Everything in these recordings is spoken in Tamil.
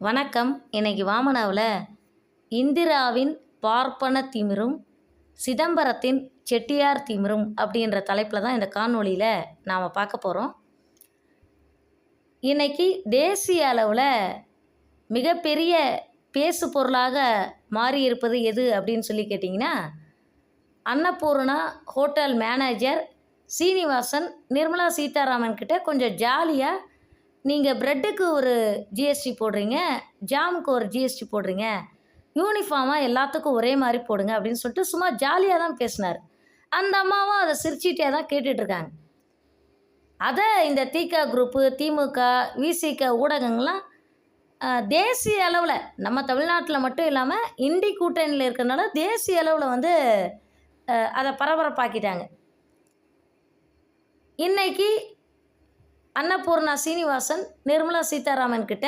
வணக்கம். இன்னைக்கு வாமனாவில் இந்திராவின் பார்ப்பன திமிரும் சிதம்பரத்தின் செட்டியார் திமிரும் அப்படின்ற தலைப்பில் தான் இந்த காணொளியில் நாம் பார்க்க போகிறோம் இன்னைக்கு தேசிய அளவில் மிகப்பெரிய பேசு பொருளாக மாறி இருப்பது எது அப்படின்னு சொல்லி கேட்டிங்கன்னா அன்னபூர்ணா ஹோட்டல் மேனேஜர் சீனிவாசன் நிர்மலா சீதாராமன் கிட்ட கொஞ்சம் ஜாலியாக நீங்கள் ப்ரெட்டுக்கு ஒரு ஜிஎஸ்டி போடுறீங்க ஜாமுக்கு ஒரு ஜிஎஸ்டி போடுறீங்க யூனிஃபார்மாக எல்லாத்துக்கும் ஒரே மாதிரி போடுங்க அப்படின்னு சொல்லிட்டு சும்மா ஜாலியாக தான் பேசினார். அந்த அம்மாவும் அதை சிரிச்சிட்டே தான் கேட்டுட்ருக்காங்க அதை இந்த திக குரூப்பு திமுக விசிக ஊடகங்கள்லாம் தேசிய அளவில் நம்ம தமிழ்நாட்டில் மட்டும் இல்லாமல் இந்தி கூட்டணியில் இருக்கிறனால தேசிய அளவில் வந்து அதை பரபரப்பாக்கிட்டாங்க. இன்னைக்கு அன்னபூர்ணா சீனிவாசன் நிர்மலா சீதாராமன் கிட்ட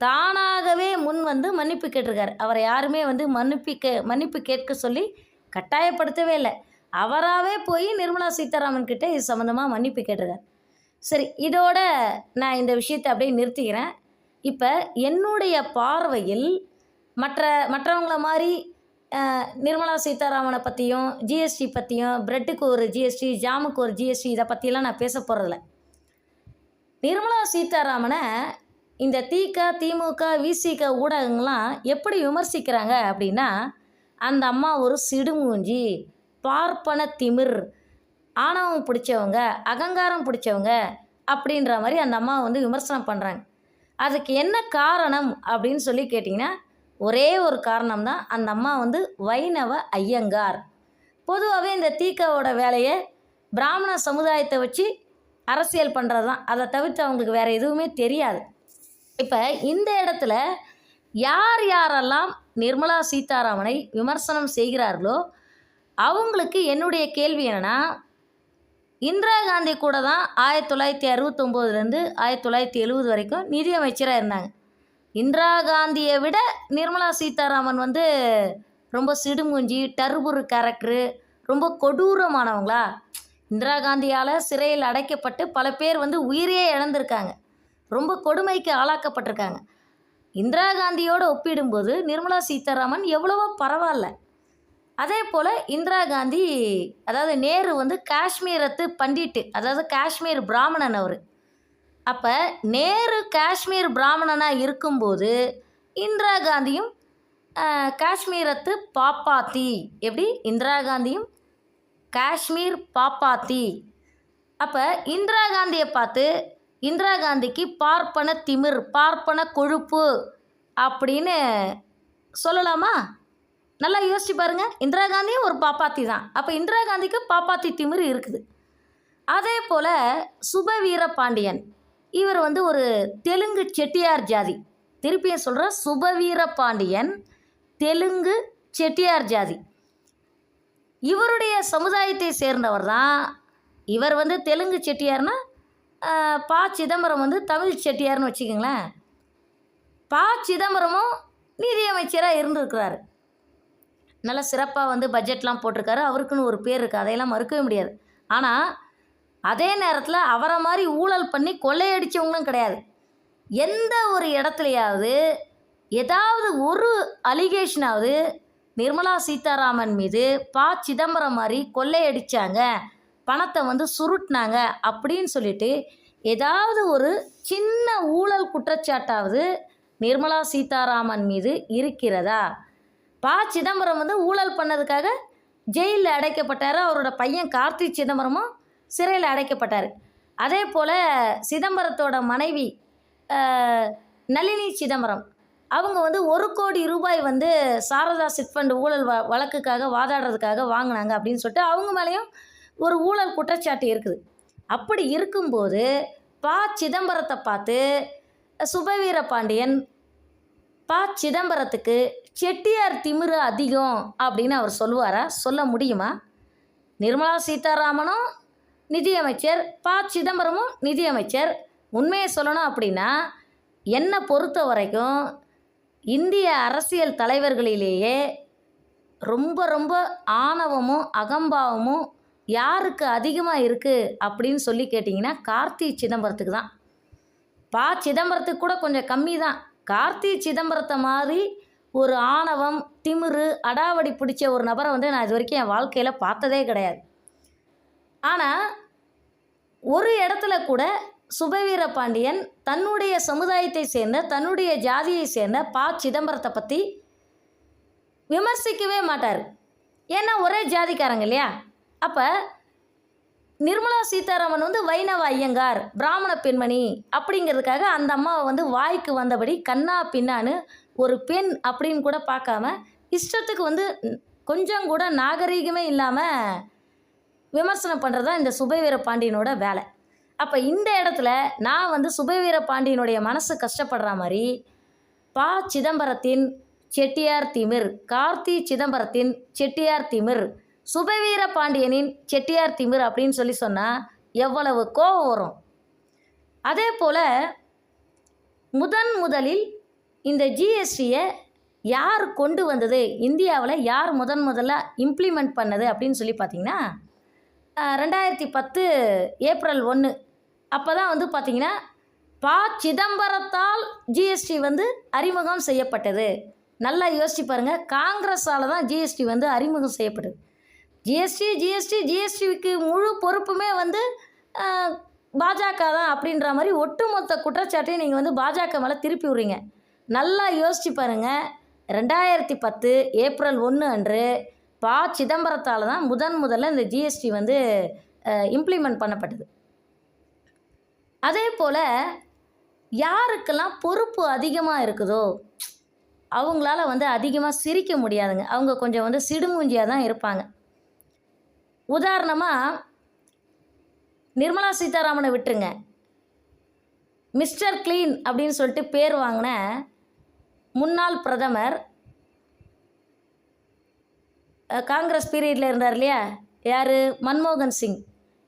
தானாகவே முன் வந்து மன்னிப்பு கேட்டிருக்காரு. அவரை யாருமே வந்து மன்னிப்பு கே மன்னிப்பு கேட்க சொல்லி கட்டாயப்படுத்தவே இல்லை. அவராகவே போய் நிர்மலா சீதாராமன் கிட்ட இது சம்மந்தமாக மன்னிப்பு கேட்டிருக்காரு. சரி இதோட நான் இந்த விஷயத்தை அப்படியே நிறுத்திக்கிறேன். இப்போ என்னுடைய பார்வையில் மற்ற மற்றவங்கள மாதிரி நிர்மலா சீதாராமனை பற்றியும் ஜிஎஸ்டி பற்றியும் ப்ரெட்டுக்கு ஒரு ஜிஎஸ்டி ஜாமுக்கு ஒரு ஜிஎஸ்டி இதை பற்றியெல்லாம் நான் பேச போகிறதில்ல நிர்மலா சீதாராமனை இந்த திக திமுக விசிக ஊடகங்கள்லாம் எப்படி விமர்சிக்கிறாங்க அப்படின்னா அந்த அம்மா ஒரு சிடுமூஞ்சி பார்ப்பன திமிர் ஆணவம் பிடிச்சவங்க அகங்காரம் பிடிச்சவங்க அப்படின்ற மாதிரி அந்த அம்மா வந்து விமர்சனம் பண்ணுறாங்க அதுக்கு என்ன காரணம் அப்படின்னு சொல்லி கேட்டிங்கன்னா ஒரே ஒரு காரணம் தான். அந்த அம்மா வந்து வைணவ ஐயங்கார். பொதுவாகவே இந்த தீக்காவோட வேலையை பிராமண சமுதாயத்தை வச்சு அரசியல் பண்ணுறது தான் அதை தவிர்த்து அவங்களுக்கு வேறு எதுவுமே தெரியாது. இப்போ இந்த இடத்துல யார் யாரெல்லாம் நிர்மலா சீதாராமனை விமர்சனம் செய்கிறார்களோ அவங்களுக்கு என்னுடைய கேள்வி என்னென்னா இந்திரா காந்தி கூட தான் ஆயிரத்தி தொள்ளாயிரத்தி அறுபத்தொம்போதுலேருந்து ஆயிரத்தி தொள்ளாயிரத்தி எழுபது வரைக்கும் நிதியமைச்சராக இருந்தாங்க. இந்திரா காந்தியை விட நிர்மலா சீதாராமன் வந்து ரொம்ப சிடுமூஞ்சி டர்புரு கேரக்டரு ரொம்ப கொடூரமானவங்களா? இந்திரா காந்தியால் சிறையில் அடைக்கப்பட்டு பல பேர் வந்து உயிரே இழந்திருக்காங்க. ரொம்ப கொடுமைக்கு ஆளாக்கப்பட்டிருக்காங்க. இந்திரா காந்தியோடு ஒப்பிடும்போது நிர்மலா சீதாராமன் எவ்வளவோ பரவாயில்ல. அதே போல் இந்திரா காந்தி அதாவது நேரு வந்து காஷ்மீரத்து பண்டிட்டு அதாவது காஷ்மீர் பிராமணன் அவர். அப்போ நேரு காஷ்மீர் பிராமணனாக இருக்கும்போது இந்திரா காந்தியும் காஷ்மீரத்து பாப்பாத்தி எப்படி? இந்திரா காந்தியும் காஷ்மீர் பாப்பாத்தி. அப்போ இந்திரா காந்தியை பார்த்து இந்திரா காந்திக்கு பார்ப்பன திமிர் பார்ப்பன கொழுப்பு அப்படின்னு சொல்லலாமா? நல்லா யோசிச்சு பாருங்கள் இந்திரா காந்தியும் ஒரு பாப்பாத்தி தான். அப்போ இந்திரா காந்திக்கு பாப்பாத்தி திமிர் இருக்குது. அதே போல் சுபவீர பாண்டியன் இவர் வந்து ஒரு தெலுங்கு செட்டியார் ஜாதி. திருப்பியும் சொல்கிற சுபவீர பாண்டியன் தெலுங்கு செட்டியார் ஜாதி. இவருடைய சமுதாயத்தை சேர்ந்தவர் தான். இவர் வந்து தெலுங்கு செட்டியார்னா பா சிதம்பரம் வந்து தமிழ் செட்டியார்னு வச்சுக்கோங்களேன். பா சிதம்பரமும் நிதியமைச்சராக இருந்திருக்கிறார். நல்ல சிறப்பாக வந்து பட்ஜெட்லாம் போட்டிருக்காரு. அவருக்குன்னு ஒரு பேர் இருக்குது அதையெல்லாம் மறுக்கவே முடியாது. ஆனால் அதே நேரத்தில் அவரை மாதிரி ஊழல் பண்ணி கொள்ளையடித்தவங்களும் கிடையாது. எந்த ஒரு இடத்துலையாவது ஏதாவது ஒரு அலிகேஷனாவது நிர்மலா சீதாராமன் மீது ப. சிதம்பரம் மாதிரி கொள்ளையடித்தாங்க பணத்தை வந்து சுருட்டினாங்க அப்படின்னு சொல்லிட்டு ஏதாவது ஒரு சின்ன ஊழல் குற்றச்சாட்டாவது நிர்மலா சீதாராமன் மீது இருக்கிறதா? ப. சிதம்பரம் வந்து ஊழல் பண்ணதுக்காக ஜெயிலில் அடைக்கப்பட்டார். அவரோட பையன் கார்த்தி சிதம்பரமும் சிறையில் அடைக்கப்பட்டார். அதே போல் சிதம்பரத்தோட மனைவி நளினி சிதம்பரம் அவங்க வந்து ஒரு கோடி ரூபாய் வந்து சாரதா சிட் ஃபண்ட் ஊழல் வ வழக்குக்காக வாதாடுறதுக்காக வாங்கினாங்க அப்படின்னு சொல்லிட்டு அவங்க மேலேயும் ஒரு ஊழல் குற்றச்சாட்டு இருக்குது. அப்படி இருக்கும்போது ப சிதம்பரத்தை பார்த்து சுபவீர பாண்டியன் ப சிதம்பரத்துக்கு செட்டியார் திமிரு அதிகம் அப்படின்னு அவர் சொல்லுவாரா? சொல்ல முடியுமா? நிர்மலா சீதாராமனும் நிதியமைச்சர் ப சிதம்பரமும் நிதியமைச்சர் உண்மையை சொல்லணும் அப்படின்னா என்னை பொறுத்த வரைக்கும் இந்திய அரசியல் தலைவர்களிலேயே ரொம்ப ரொம்ப ஆணவமும் அகம்பாவமும் யாருக்கு அதிகமாக இருக்குது அப்படின்னு சொல்லி கேட்டிங்கன்னா கார்த்தி சிதம்பரத்துக்கு தான். பா சிதம்பரத்துக்கு கூட கொஞ்சம் கம்மி தான். கார்த்தி சிதம்பரத்தை மாதிரி ஒரு ஆணவம் திமிரு அடாவடி பிடிச்ச ஒரு நபரை வந்து நான் இது வரைக்கும் என் வாழ்க்கையில் பார்த்ததே கிடையாது. ஆனால் ஒரு இடத்துல கூட சுபவீர பாண்டியன் தன்னுடைய சமுதாயத்தை சேர்ந்த தன்னுடைய ஜாதியை சேர்ந்த ப. சிதம்பரத்தை பற்றி விமர்சிக்கவே மாட்டார். ஏன்னா ஒரே ஜாதிக்காரங்க இல்லையா? அப்போ நிர்மலா சீதாராமன் வந்து வைணவ ஐயங்கார் பிராமண பெண்மணி அப்படிங்கிறதுக்காக அந்த அம்மாவை வந்து வாய்க்கு வந்தபடி கண்ணா பின்னான்னு ஒரு பெண் அப்படின்னு கூட பார்க்காம இஷ்டத்துக்கு வந்து கொஞ்சம் கூட நாகரீகமே இல்லாமல் விமர்சனம் பண்ணுறது தான் இந்த சுபவீர பாண்டியனோட வேலை. அப்போ இந்த இடத்துல நான் வந்து சுபவீர பாண்டியனுடைய மனசு கஷ்டப்படுற மாதிரி பா சிதம்பரத்தின் செட்டியார் திமிர் கார்த்தி சிதம்பரத்தின் செட்டியார் திமிர் சுபவீர பாண்டியனின் செட்டியார் திமிர் அப்படின்னு சொல்லி சொன்னால் எவ்வளவு கோபம் வரும். அதே போல் முதன் முதலில் இந்த ஜிஎஸ்டியை யார் கொண்டு வந்தது? இந்தியாவில் யார் முதன் முதல்ல இம்ப்ளிமெண்ட் பண்ணது அப்படின்னு சொல்லி பார்த்தீங்கன்னா ரெண்டாயிரத்தி பத்து ஏப்ரல் ஒன்று அப்போ தான் வந்து பார்த்திங்கன்னா ப சிதம்பரத்தால் ஜிஎஸ்டி வந்து அறிமுகம் செய்யப்பட்டது. நல்லா யோசிச்சு பாருங்கள் காங்கிரஸால் தான் ஜிஎஸ்டி வந்து அறிமுகம் செய்யப்பட்டது. ஜிஎஸ்டி ஜிஎஸ்டி ஜிஎஸ்டிக்கு முழு பொறுப்புமே வந்து பாஜக தான் அப்படின்ற மாதிரி ஒட்டுமொத்த குற்றச்சாட்டையும் நீங்கள் வந்து பாஜக மேலே திருப்பி விடுறீங்க. நல்லா யோசிச்சு பாருங்கள் ரெண்டாயிரத்தி பத்து ஏப்ரல் ஒன்று அன்று ப சிதம்பரத்தால் தான் முதன் முதல்ல இந்த ஜிஎஸ்டி வந்து இம்ப்ளிமெண்ட் பண்ணப்பட்டது. அதே போல் யாருக்கெல்லாம் பொறுப்பு அதிகமாக இருக்குதோ அவங்களால வந்து அதிகமாக சிரிக்க முடியாதுங்க. அவங்க கொஞ்சம் வந்து சிடுமூஞ்சியாக தான் இருப்பாங்க. உதாரணமாக நிர்மலா சீதாராமனை விட்டுருங்க. மிஸ்டர் க்ளீன் அப்படின்னு சொல்லிட்டு பேர் வாங்கின முன்னாள் பிரதமர் காங்கிரஸ் பீரியடில் இருந்தார் இல்லையா? யார்? மன்மோகன் சிங்.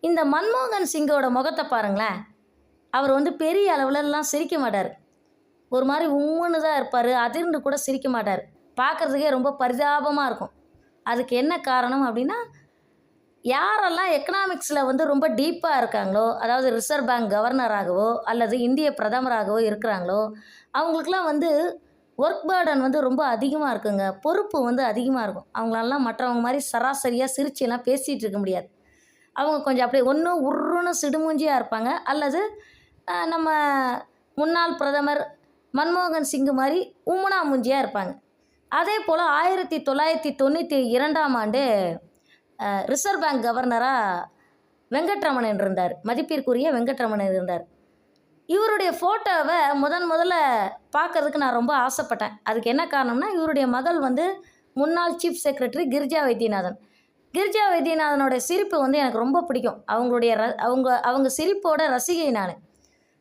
இந்த மன்மோகன் சிங்கோட முகத்தை பாருங்களேன். அவர் வந்து பெரிய அளவுலலாம் சிரிக்க மாட்டார். ஒரு மாதிரி உம்முன்னு தான் இருப்பார் அதிர்ந்து கூட சிரிக்க மாட்டார். பார்க்குறதுக்கே ரொம்ப பரிதாபமாக இருக்கும். அதுக்கு என்ன காரணம் அப்படின்னா யாரெல்லாம் எக்கனாமிக்ஸில் வந்து ரொம்ப டீப்பாக இருக்காங்களோ அதாவது ரிசர்வ் பேங்க் கவர்னராகவோ அல்லது இந்திய பிரதமராகவோ இருக்கிறாங்களோ அவங்களுக்குலாம் வந்து ஒர்க் பேர்டன் வந்து ரொம்ப அதிகமாக இருக்குங்க. பொறுப்பு வந்து அதிகமாக இருக்கும். அவங்களெல்லாம் மற்றவங்க மாதிரி சராசரியாக சிரிச்செல்லாம் பேசிகிட்டு இருக்க முடியாது. அவங்க கொஞ்சம் அப்படியே ஒன்றும் உருன்னு சிடுமூஞ்சியாக இருப்பாங்க. அல்லது நம்ம முன்னாள் பிரதமர் மன்மோகன் சிங்கு மாதிரி உம்முனா மூஞ்சியாக இருப்பாங்க. அதே போல் ஆயிரத்தி தொள்ளாயிரத்தி தொண்ணூற்றி இரண்டாம் ஆண்டு ரிசர்வ் பேங்க் கவர்னராக வெங்கட்ரமணன் இருந்தார். மதிப்பிற்குரிய வெங்கட்ரமணன் இருந்தார். இவருடைய ஃபோட்டோவை முதன் முதல்ல பார்க்கறதுக்கு நான் ரொம்ப ஆசைப்பட்டேன். அதுக்கு என்ன காரணம்னா இவருடைய மகள் வந்து முன்னாள் சீஃப் செக்ரட்டரி கிரிஜா வைத்தியநாதன். கிரிஜா வைத்தியநாதனோட சிரிப்பு வந்து எனக்கு ரொம்ப பிடிக்கும். அவங்களுடைய ர அவங்க அவங்க சிரிப்போட ரசிகை நான்.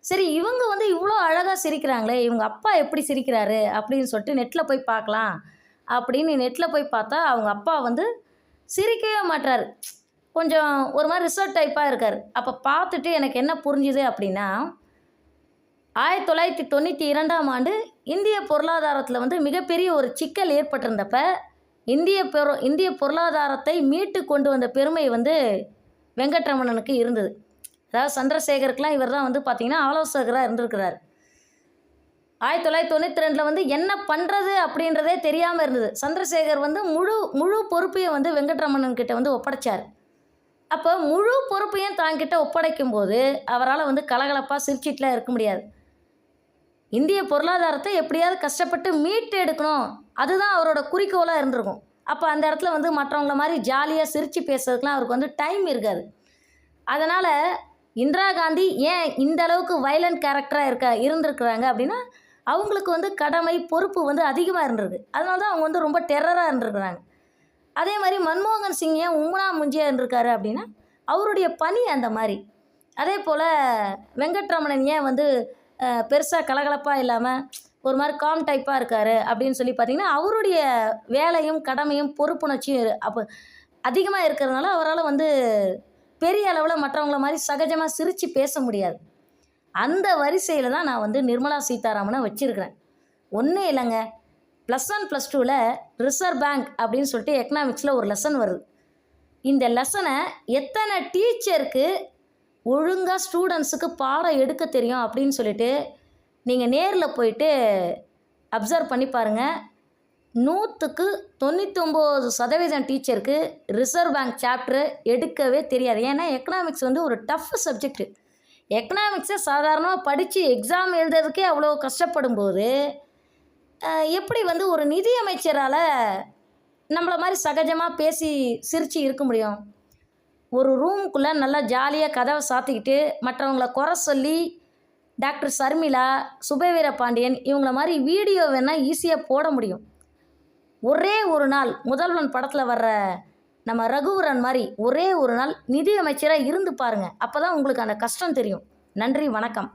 சரி இவங்க வந்து இவ்வளோ அழகாக சிரிக்கிறாங்களே இவங்க அப்பா எப்படி சிரிக்கிறாரு அப்படின்னு சொல்லிட்டு நெட்டில் போய் பார்க்கலாம் அப்படின்னு நெட்டில் போய் பார்த்தா அவங்க அப்பா வந்து சிரிக்கவே மாட்டார் கொஞ்சம் ஒரு மாதிரி ரிசர்ட் டைப்பாக இருக்கார். அப்போ பார்த்துட்டு எனக்கு என்ன புரிஞ்சுது அப்படின்னா ஆயிரத்தி தொள்ளாயிரத்தி தொண்ணூற்றி இரண்டாம் ஆண்டு இந்திய பொருளாதாரத்தில் வந்து மிகப்பெரிய ஒரு சிக்கல் ஏற்பட்டிருந்தப்ப இந்திய பெரு இந்திய பொருளாதாரத்தை மீட்டு கொண்டு வந்த பெருமை வந்து வெங்கட்ரமணனுக்கு இருந்தது. அதாவது சந்திரசேகருக்கெலாம் இவர் தான் வந்து பார்த்திங்கன்னா ஆலோசகராக இருந்திருக்கிறார். ஆயிரத்தி தொள்ளாயிரத்தி தொண்ணூற்றி ரெண்டில் வந்து என்ன பண்ணுறது அப்படின்றதே தெரியாமல் இருந்தது. சந்திரசேகர் வந்து முழு முழு பொறுப்பையும் வந்து வெங்கட்ரமணன் கிட்ட வந்து ஒப்படைச்சார். அப்போ முழு பொறுப்பையும் தாங்கிட்ட ஒப்படைக்கும் போது அவரால் வந்து கலகலப்பாக சிரிச்சிட்டுலாம் இருக்க முடியாது. இந்திய பொருளாதாரத்தை எப்படியாவது கஷ்டப்பட்டு மீட்டு எடுக்கணும். அதுதான் அவரோட குறிக்கோளாக இருந்திருக்கும். அப்போ அந்த இடத்துல வந்து மற்றவங்கள மாதிரி ஜாலியாக சிரித்து பேசுறதுக்குலாம் அவருக்கு வந்து டைம் இருக்காது. அதனால் இந்திரா காந்தி ஏன் இந்த அளவுக்கு வயலண்ட் கேரக்டராக இருக்க இருந்திருக்கிறாங்க அப்படின்னா அவங்களுக்கு வந்து கடமை பொறுப்பு வந்து அதிகமாக இருந்திருக்கு அதனால தான் அவங்க வந்து ரொம்ப டெரராக இருந்திருக்கிறாங்க. அதே மாதிரி மன்மோகன் சிங் ஏன் உம்னா முஞ்சியாக இருந்திருக்காரு அப்படின்னா அவருடைய பணி அந்த மாதிரி. அதே போல் வெங்கட்ரமணன் ஏன் வந்து பெருசாக கலகலப்பாக இல்லாமல் ஒரு மாதிரி காம் டைப்பாக இருக்கார் அப்படின்னு சொல்லி பார்த்தீங்கன்னா அவருடைய வேலையும் கடமையும் பொறுப்புணர்ச்சியும் அப்போ அதிகமாக இருக்கிறதுனால அவரால் வந்து பெரிய அளவில் மற்றவங்கள மாதிரி சகஜமாக சிரித்து பேச முடியாது. அந்த வரிசையில் தான் நான் வந்து நிர்மலா சீதாராமனை வச்சுருக்கிறேன். ஒன்றும் இல்லைங்க. ப்ளஸ் ஒன் ப்ளஸ் டூவில் ரிசர்வ் பேங்க் அப்படின்னு சொல்லிட்டு எக்கனாமிக்ஸில் ஒரு லெசன் வருது. இந்த லெசனை எத்தனை டீச்சருக்கு ஒழுங்காக ஸ்டூடெண்ட்ஸுக்கு பாடம் எடுக்க தெரியும் அப்படின்னு சொல்லிட்டு நீங்கள் நேரில் போயிட்டு அப்சர்வ் பண்ணி பாருங்கள் நூற்றுக்கு தொண்ணூத்தொம்பது சதவீதம் டீச்சருக்கு ரிசர்வ் பேங்க் சாப்டர் எடுக்கவே தெரியாது. ஏன்னா எக்கனாமிக்ஸ் வந்து ஒரு டஃப் சப்ஜெக்ட்டு எக்கனாமிக்ஸை சாதாரணமாக படித்து எக்ஸாம் எழுதுறதுக்கே அவ்வளோ கஷ்டப்படும் போது எப்படி வந்து ஒரு நிதியமைச்சரால் நம்மளை மாதிரி சகஜமாக பேசி சிரித்து இருக்க முடியும்? ஒரு ரூமுக்குள்ளே நல்லா ஜாலியாக கதவை சாத்திக்கிட்டு மற்றவங்கள குறை சொல்லி டாக்டர் சர்மிளா சுபவீர பாண்டியன் இவங்கள மாதிரி வீடியோ வேணால் ஈஸியாக போட முடியும். ஒரே ஒரு நாள் முதல்வன் படத்தில் வர்ற நம்ம ரகுவரன் மாதிரி ஒரே ஒரு நாள் நிதி அமைச்சராக இருந்து பாருங்கள் அப்போ தான் உங்களுக்கு அந்த கஷ்டம் தெரியும். நன்றி வணக்கம்.